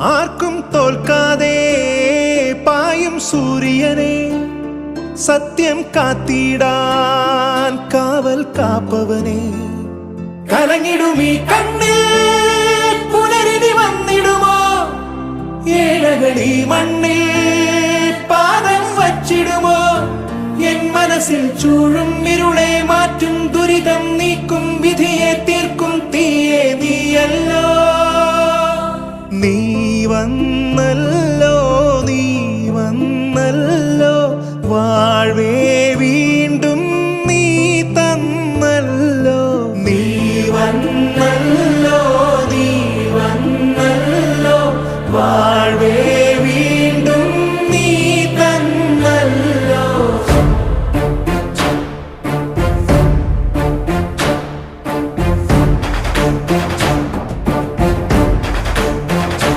ആർക്കും തോൽക്കാതെ പായും സൂര്യനെ സത്യം കാത്തിടാൻ കാവൽ കാപ്പവനെ. കലങ്ങിടുമീ കണ്ണിൽ പുനരിനി വന്നിടുമോ? ഏഴകളി മണ്ണിൽ പാദം വച്ചിടുമോ? എൻ മനസ്സിൽ ചൂഴും ഇരുളെ മാറ്റും ദുരിതം നീക്കും വന്നല്ലോ നീ വന്നല്ലോ. വാഴ്വേ വീണ്ടും നീ തന്നല്ലോ. നീ വന്നല്ലോ നീ വന്നല്ലോ. വാഴ്വേ വീണ്ടും നീ തന്നല്ലോ.